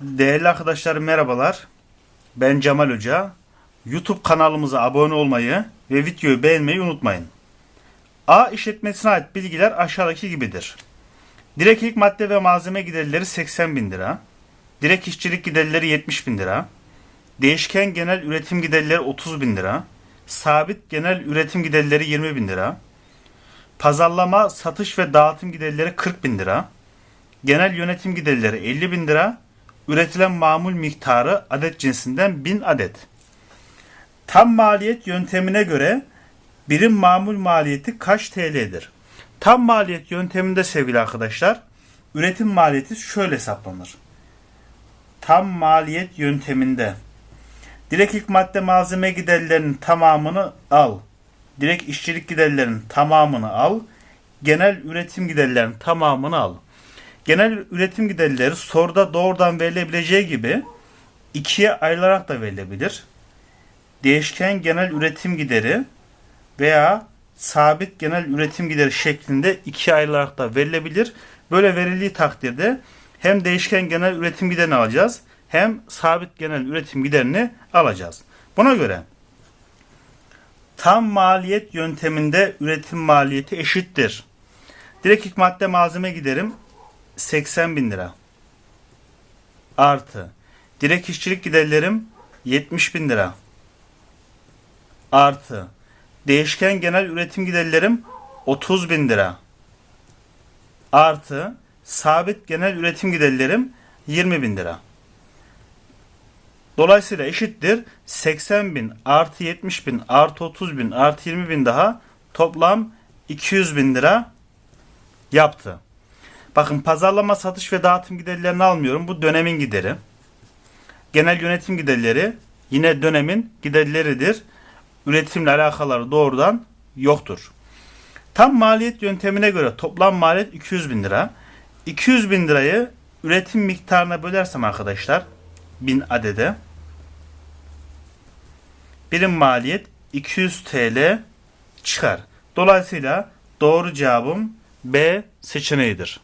Değerli arkadaşlarım merhabalar. Ben Cemal Hoca. YouTube kanalımıza abone olmayı ve videoyu beğenmeyi unutmayın. A işletmesine ait bilgiler aşağıdaki gibidir. Direkt ilk madde ve malzeme giderleri 80 bin lira. Direkt işçilik giderleri 70 bin lira. Değişken genel üretim giderleri 30 bin lira. Sabit genel üretim giderleri 20 bin lira. Pazarlama, satış ve dağıtım giderleri 40 bin lira. Genel yönetim giderleri 50 bin lira. Üretilen mamul miktarı adet cinsinden 1000 adet. Tam maliyet yöntemine göre birim mamul maliyeti kaç TL'dir? Tam maliyet yönteminde sevgili arkadaşlar üretim maliyeti şöyle hesaplanır. Tam maliyet yönteminde direkt ilk madde malzeme giderlerinin tamamını al. Direkt işçilik giderlerinin tamamını al. Genel üretim giderlerinin tamamını al. Genel üretim giderleri soruda doğrudan verilebileceği gibi ikiye ayrılarak da verilebilir. Değişken genel üretim gideri veya sabit genel üretim gideri şeklinde ikiye ayrılarak da verilebilir. Böyle verildiği takdirde hem değişken genel üretim giderini alacağız hem sabit genel üretim giderini alacağız. Buna göre tam maliyet yönteminde üretim maliyeti eşittir. Direkt ilk madde malzeme giderim 80 bin lira. Artı. Direkt işçilik giderlerim 70 bin lira. Artı. Değişken genel üretim giderlerim 30 bin lira. Artı. Sabit genel üretim giderlerim 20 bin lira. Dolayısıyla eşittir 80 bin artı 70 bin artı 30 bin artı 20 bin daha toplam 200 bin lira yaptı. Bakın pazarlama, satış ve dağıtım giderlerini almıyorum. Bu dönemin gideri. Genel yönetim giderleri yine dönemin giderleridir. Üretimle alakaları doğrudan yoktur. Tam maliyet yöntemine göre toplam maliyet 200 bin lira. 200 bin lirayı üretim miktarına bölersem arkadaşlar 1000 adede birim maliyet 200 TL çıkar. Dolayısıyla doğru cevabım B seçeneğidir.